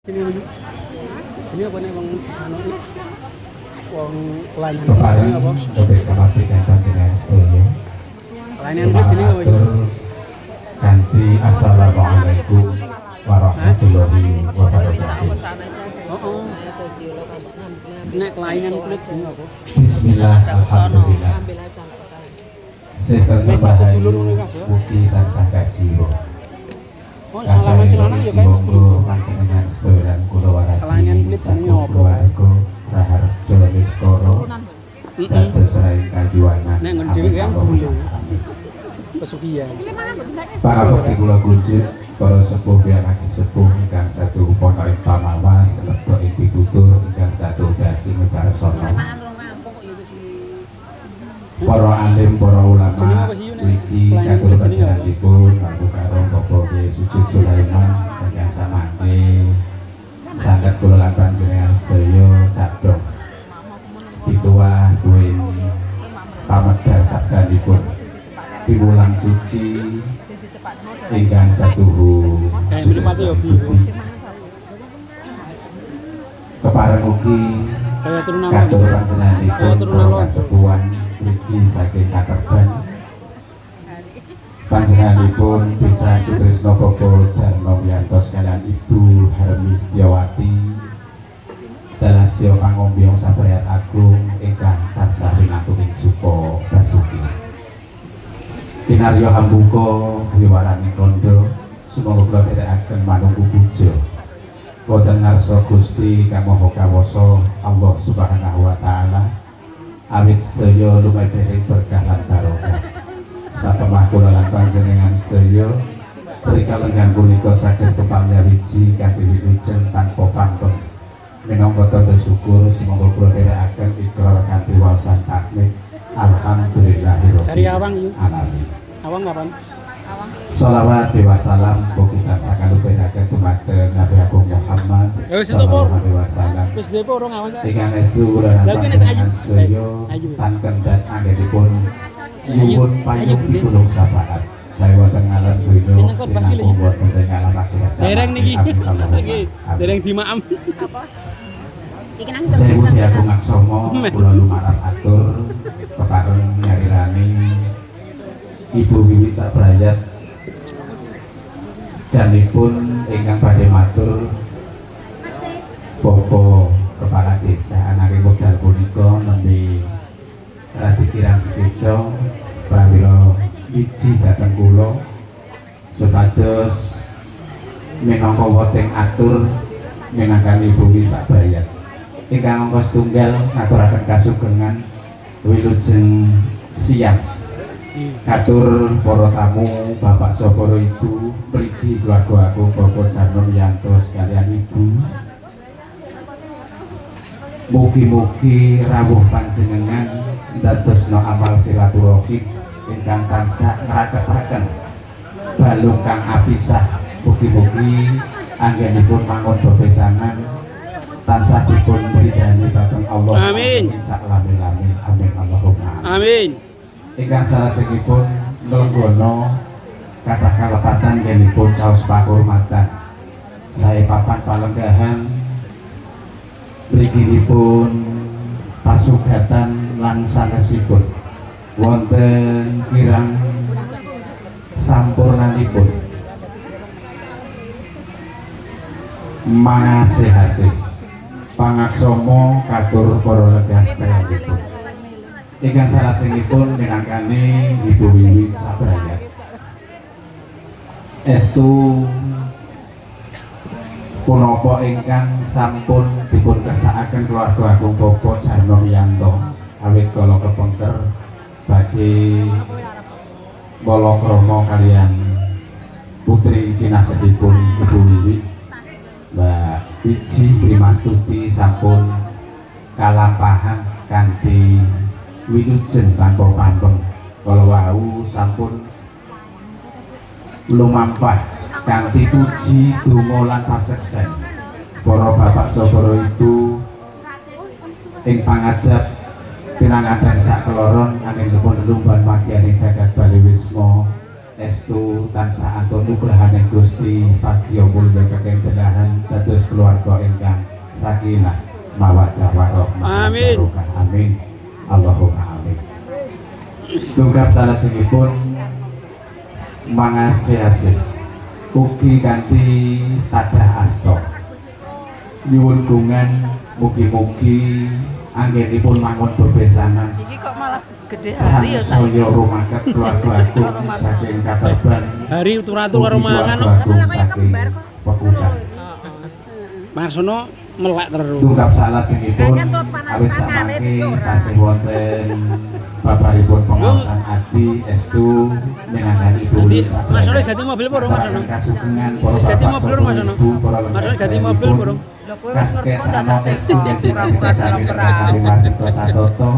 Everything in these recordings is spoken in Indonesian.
Sini dulu. Ini apa nih bang? Wong pelayanan Kepada ini apa? Panjenengan Sedaya Pelayanan Assalamualaikum warahmatullahi wabarakatuh Oh, oh. Nek kelainan kulit ini apa? Bismillah Alhamdulillah Setan tansah kajiwa Oh, Kasih Mm-mm. Dados rai kajuwana Nek kan bulu. Pesugihan. Para bukti kula kunjuk para sepuh biar haji sepuh ingkang satu pondok ing Pamawas lebok ing pitutur ingkang satu gaji ngedarsono para alim para ulama mriki katur panjenenganipun kanggo karo Bapak Kyai Sujud Sulaiman ingkang samangke sanget kula lan panjenengan piwulang suci. Ingkang satuhu Kayak beli mati ya, Bi. kepareng ugi. Kayak turunan katur panjenenganipun lagi. kasepuhan mriki saking Katerban panjenenganipun bisa Sutrisno Koko Jarno Wiyantos kalian Ibu Hermi Setiawati. Dalam setio pangombyong sabrayat agung ingkang tansah rinatu ing suko basuki Kinaryo hambuko wiwarani kondo semoga kula derekaken manunggu pujo Wonten ngarsa Gusti Kamaha Kawasa Allah Subhanahu wa taala. Awit sedaya lumebeting berkah lan barokah. Satemah kula lan panjenengan sedaya Prikalenggan punika saged kepamya wiji kanthi wilujeng tanpa pantun. Minangka tanda syukur semoga kula derekaken ikrar kanthi takmir Alhamdulillahirabbil Dari awang yuk. alamin Awang kapan? Salawat dewa salam Bukitan sakalu bedakan Tumateng Nabi Agung Muhammad Eh, apa orang awang? Dengan estu nek panjenengan ayu. sedaya. Tan anggenipun. Nyuwun payung Ayu, pitulung sapaat Saya wonten ngalam kok pasti Dinamung wonten ngalam akhirat Dereng niki. Dereng di maam. Saya Budi Agung Aksomo Kula lumarat atur Kepareng nyarirani Ibu Wiwi Sabrayat Janipun ingkang badhe matur Bopo Kepala Desa. Anake modal punika nembe radi kirang sekeca prawira wiji dhateng kula. Supados minangka weteng atur minangkan Ibu Wiwi Sabrayat ingkang angka setunggal ngaturaken kasugengan wilujeng siap. Katur para tamu Bapak Soporo Ibu Mriki keluarga aku Bapak Sarno Yanto sekalian Ibu. Mugi-mugi rawuh panjenengan ndadosno amal silaturahim ingkang tansah ngraketaken balung kang apisah. Mugi-mugi anggenipun mangun bebesangan tansah dipun ridani dhateng Allah. Amin. saklami-lami amin. Allahumma amin. Ingkang salajengipun nglenggono kathah kalepatan genipun caos pakurmatan saya papan palenggahan. Mliginipun pasugatan lan sanesipun. Wonten kirang sampurnanipun. Mangajehase pangaksomo katur para legas kayanipun ingkang salajengipun minangkani Ibu Wiwi Sabrayat estu punapa ingkang sampun dipun kersakaken keluarga Agung Bobo Jarno Wiyanto awit kala kepengker badhe balakrama kalian putri kinasedipun Ibu Wiwi. Mbak Wiji Primastuti sampun kalampahan kanthi wilujeng tanpa pampeng kalau wau sampun lumampah kanthi puji donga lan paseksen para bapak sabara itu ing pangajab pinanganten sak keloron anggenipun lumban madyaning jagat Bali Wisma estu tansah atau nugrahaning Gusti pagya mulya kekendelahan dados keluarga ingkang sakinah mawaddah warahmah Amin. amin. Allahumma amin. Tunggap salajengipun mangasih-asih ugi kanthi tadah asta nyuwun gungan mugi-mugi anggenipun mangun bebesanan. Iki kok gede hari ya saya keluarga agung saking katerban Hari turu-turu karo mangan saking pekudan Marsono melak terus. Tunggap salat jengipun awit samangke tasih wonten babaripun pengawasan adi estu minangkan ibu Jadi Marsono ganti mobil poro Marsono. kasugengan para Ganti bapak mobil, saha Mas Ono. ibu para Marsono ganti mobil poro. Lho kowe wis ngerti kok dadak tes salah Martiko Satoto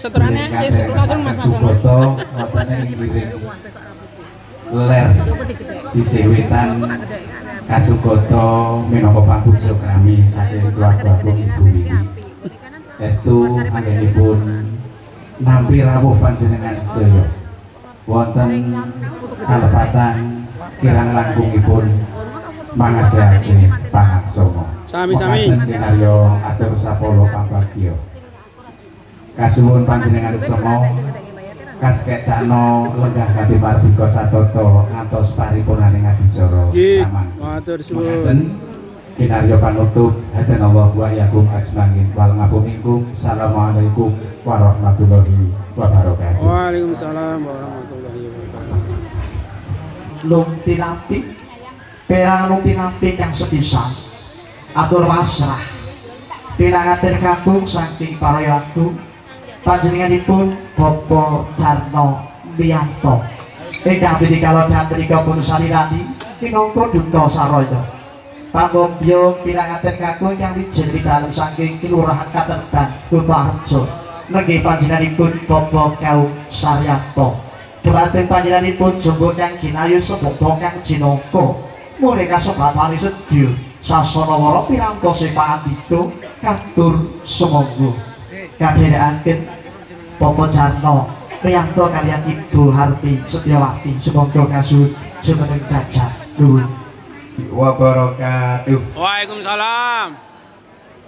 Seterane wis langsung Mas Marsono. Suboto wonten ing ngiring ler sisih wetan Kasugoto minangka pangpuja kami saking keluarga pun Ibu Wiwi. Estu anggenipun nampi rawuh panjenengan sedaya. Wonten kalepatan kirang langkungipun mangasih-asih pangaksama. Sami-sami. Mekaten kinarya atur sapolo pambagya. Kasuwun panjenengan semua kaskek cano lenggah kanthi mardika satoto ngantos paripurnaning adicara Nggih, samang. matur suwun. Kinarya panutup hadan Allah wa yakum ajmain wal ngapuningkum assalamualaikum warahmatullahi wabarakatuh. Waalaikumsalam warahmatullahi wabarakatuh. lung tinampi perang lung tinampi kang sepisan atur pasrah pinangaten kakung saking para agung panjenenganipun Bapak Carno Miyanto ingkang bidikala dan menika pun salirani minangka duta saraya. Pangombyo pinangaten kakung yang wijen dalem saking kelurahan Katerban Kutoarjo nggih panjenenganipun Bapak Kau Saryanto. Dhumateng panjenenganipun jumbo kang ginayu semoga kang jinaka. Mulih kasebatan sedya sasana wara piranto sepandika katur semonggo kadherekaken Bapak Jarno Priyanto kalian Ibu Harti Setiawati semoga kasuhun jumeneng gajah nuwun Wabarakatuh. Waalaikumsalam.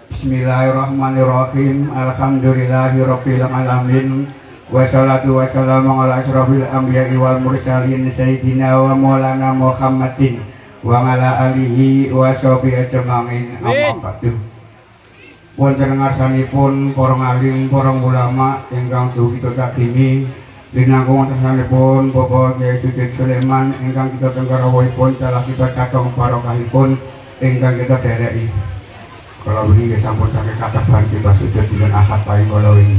Bismillahirrahmanirrahim. Alhamdulillahirabbil alamin. Wassalatu wassalamu ala asrofil anbiya'i wal mursalin sayyidina wa maulana Muhammadin wa ala alihi wa sahbihi ajmain. Amma ba'du. Wonten ngarsanipun para ngalim, para ulama ingkang dugi kagimi Linangkung wontenipun Bapak Kiai Sujud Sulaiman ingkang kita tenggarawuhipun telah kita katong barokahipun ingkang kita dereki. Kalau ini sampun saking kateban kita sujud dengan ahad paing kalau ini.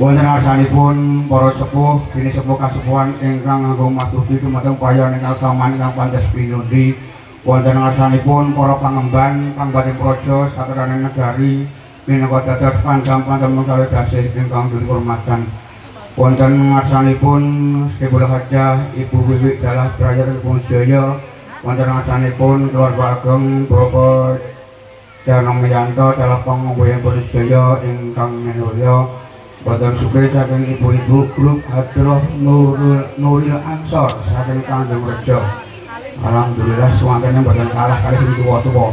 Wonten asanipun para sepuh, kini sepuh kasepuhan ingkang nganggo matuti dumateng payon ingkang taman kang pantes pinundi. Wonten asanipun para pangemban kang badhe praja saterane negari minangka dados pandam-pandam mengkali dasih ingkang dihormatan. Wonten ngarsanipun Sibul Hajah Ibu Wiwi dalah Prayatipun Jaya wonten ngarsanipun keluarga ageng Bapak Janong Miyanto dalah pangungguyan Jaya ingkang minulya wonten sugih saking ibu-ibu grup Hadroh Nuril Ansor saking Tanjung Rejo Alhamdulillah suwantene mboten kalah kali sing tuwa-tuwa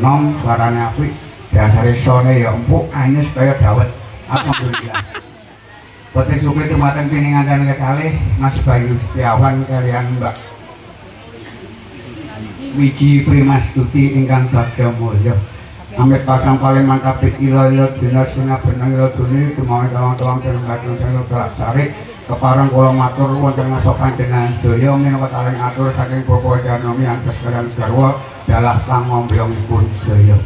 nom suarane apik dasare sone ya empuk anyes kaya dawet Alhamdulillah Boten sugih dumateng piningan kekalih Mas Bayu Setiawan kalian Mbak Wiji Primastuti ingkang bagya mulya. Amit pasang paling mantap ila ila dina sina benang ila duni kemauan tolong-tolong penenggatun saya sari keparang kula matur wonten ngasokan jenengan sedaya minangka taling atur saking Bapak Janomi antos kalian garwa dalah pangombyongipun sedaya.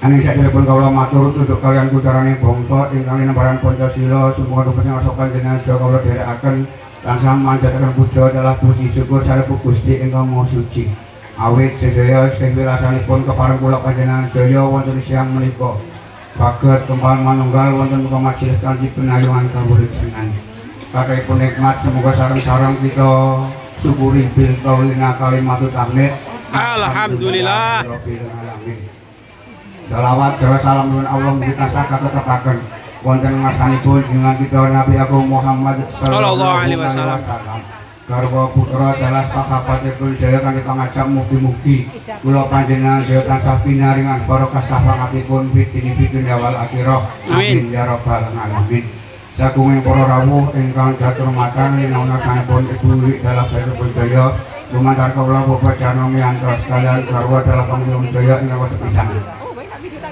Aning sakiripun kawula matur tunduk kalian putrane bangsa ingkang linebaran Pancasila sumangga dumateng ngasokan jenengan sedaya kawula dherekaken tansah manjataken puja dalah puji syukur sarepu Gusti ingkang Maha Suci. Awit sedaya sing wilasanipun kepareng kula panjenengan sedaya wonten siang menika. Baget kempal manunggal wonten muka majelis kanthi penayungan kawulijenengan. Kathahipun nikmat semoga sareng-sareng kita syukuri bil kaulina kalimatut tahmid. Alhamdulillah. Salawat serta salam nuwun Allah mugi tansah katetepaken wonten ngarsanipun jenengan kita Nabi Agung Muhammad Sallallahu alaihi wasallam. Garwa putra adalah sahabatipun saya kanthi pangajap mugi-mugi. Kula panjenengan saya tansah pinaringan barokah sahabatipun fitini fitun awal akhirah. Amin. ya rabbal alamin. Sagunging para rawuh ingkang daturmatan linauna sanepun Ibu dalah Bapak Jaya. Lumantar kawula Bapak Jano Miyanto sekalian garwa dalah Panglima Jaya ing sepisan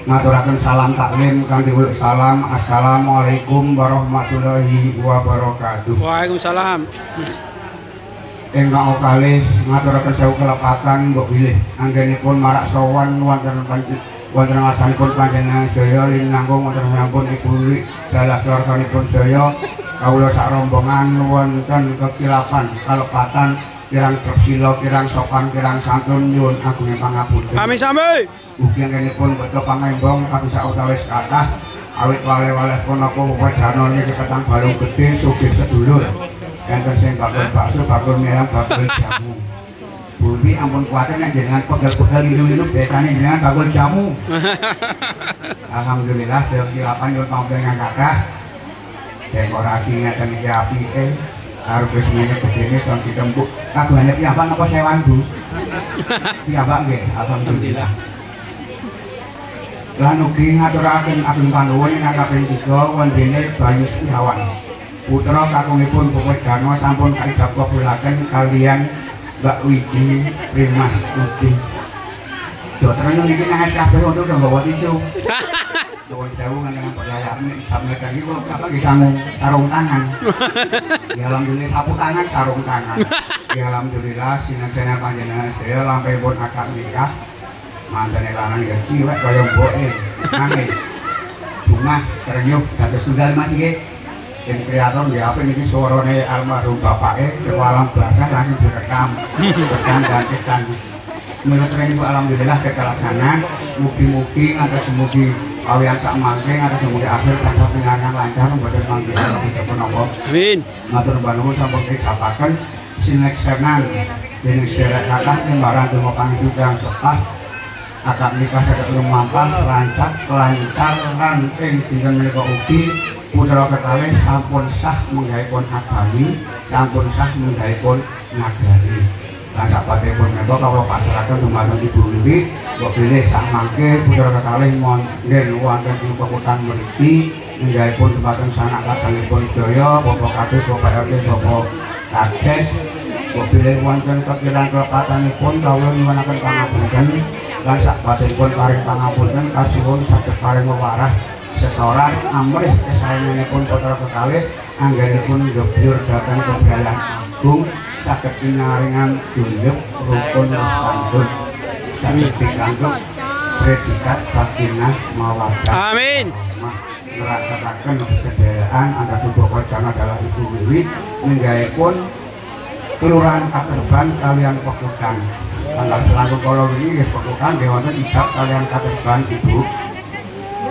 ngaturaken salam taklim kanthi welut salam. Assalamualaikum warahmatullahi wabarakatuh. Waalaikumsalam. Ingkang kalih ngaturaken sewu kelepatan mbok bilih. Anggenipun marak sowan wonten panci wonten ngarsanipun panjenengan saya linangkung wonten sampun Ibu Wi dalah keluarganipun saya kawula sak rombongan wonten kekilapan kelepatan kirang tresila kirang sopan kirang santun nyuwun agunging pangapunten. Kami sampai. Ugi anggenipun beto pangembong kami sautawis kathah awit wale-wale pun aku wajana niki ketang balung gede sugih sedulur enten sing bakul bakso bakul merah bakul jamu. Bumi ampun kuatin yang jenengan pegel-pegel lilu-lilu biasanya jenengan bakul jamu. Alhamdulillah sekilapan yo tau dengan kakak dekorasi ngeten iki apike. Karo besmene gedene son ditembuk. Kagungane piyambak napa sewan Bu? Piyambak nggih alhamdulillah. Lan ugi ngaturaken ageng panuwun ingkang kaping 3 wondene Bayu Setiawan putra kakungipun Bapak Jano sampun kaijab kabulaken kalian Mbak Wiji Primas Tuti Dokternya niki nang SKB untuk udah bawa tisu Nuwun sewu ngenengan Pak Yayam sampe tadi kok apa nggih sangu sarung tangan. Ya alhamdulillah sapu tangan sarung tangan. Ya alhamdulillah sinajana panjenengan saya lampai pun akad nikah. Mantene lanang ya ciwek kaya mboke. Nangis. Bunga terenyuh dados tunggal Mas iki. Yang kreator ya apa niki suarane almarhum bapake sewalang bahasa langsung direkam. Pesan dan kesan menurut ini alhamdulillah kekelaksanaan mugi-mugi atas mugi awian sak mangke atas mugi akhir tansah pinangan lancar panggilan tidak punapa Amin. matur nuwun sampun dicapaken. Sineksenan dening sedherek kathah timbaran donga pangisudan sepah akad nikah saged lumampah lancar lancar lan ing dinten menika ugi putra kekalih sampun sah menggaipun agami sampun sah menggaipun nagari. Lan sabatipun menika kawula pasrahaken dumateng Ibu Wiwi mbok bilih sak mangke putra kekalih mondhen wonten ing pekutan mriki ninggalipun dumateng sanak kadangipun sedaya Bapak Kadus Bapak RT Bapak Kades. Mbok bilih wonten kekiran kelepatanipun kawula nyuwunaken pangapunten lan sabatipun paring pangapunten kasuwun saged paring wewarah seseorang amrih kesayanganipun putra kekalih anggenipun ngebyur dhateng kebrayan agung saged pinaringan dunjuk rukun restandun saged pikantuk predikat sakinah mawaddah Amin. merakataken kesederaan antara suku kocana adalah ibu Wiwi pun kelurahan Katerban kalian Pekutan tanggal selangkung kalau ini Pekutan wonten ijab kalian Katerban ibu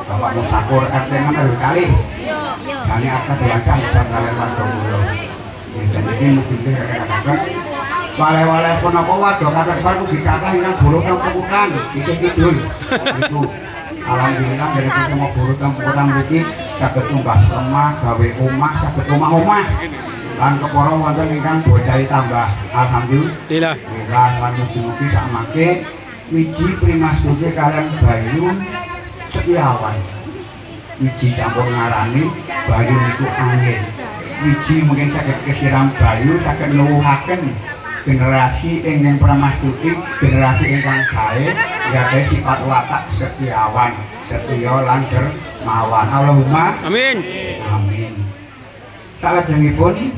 Bapak Musakur RT mana dua kali. Kali akan diancam ijab kalian Wardomulo dan ini mungkin dikatakan wale-wale pun apa waduh Katerban ugi kata yang buruk yang sisi kidul itu. Alhamdulillah dari itu semua buruk yang Pekutan ini saged tumbas lemah gawe omah saged omah-omah lan kepara wonten ingkang bocahi tambah. Alhamdulillah. Lila. Alhamdulillah lan mugi-mugi sak mangke wiji primas duke kalian Bayu Setiawan wiji campur ngarani Bayu niku angin. Wiji mungkin saged kesiram Bayu saged nuwuhaken generasi ingkang pramastuti generasi ingkang sae nggadahi sifat watak setiawan setia lan dermawan Allahumma. Amin. Amin. Salajengipun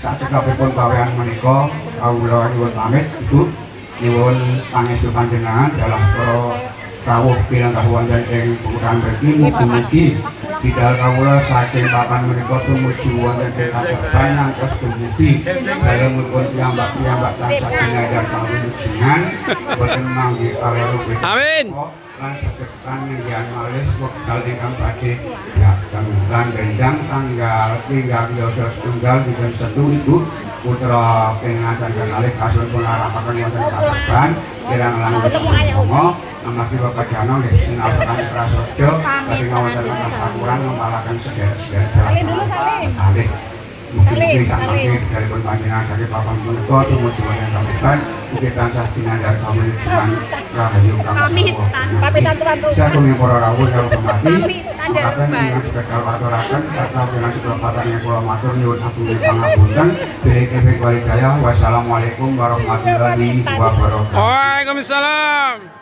sakcekapipun pawean menika kawula nyuwun pamit Ibu. Nyuwun pangestu panjenengan dalam para rawuh pilanggah wonten ing Bukuran mriki mugi-mugi bidal kawula saking papan menika tumuju wonten ing kababan ngantos dumugi dalemipun piyambak-piyambak tansah pinajar pangwilujingan boten manggi kawula Amin. Lan sedepan yang malih wekdal ingkang badhe dateng lan gendang tanggal tinggal yoso setunggal dinten setu ibu putra pengantin kalih kasun pun arapaken wonten kababan kirang langkung songo Bapak Jano nggih sinaosaken prasaja badhe ngawonten sakuran ngempalaken sedherek-sedherek kalih Mungkin-mungkin sak mangke dalipun panjenengan saking papan punika tumuju wonten kabupaten ugi tansah pinandhar kawujudan rahayu kang Pamit, pamit tantu-tantu. Satunging para rawuh karo kemati bae. ingkang sepekal aturaken kata pinang kecepatan yang kula matur nyuwun agung pangapunten bilih kebek walijaya wassalamualaikum warahmatullahi wabarakatuh. Waalaikumsalam.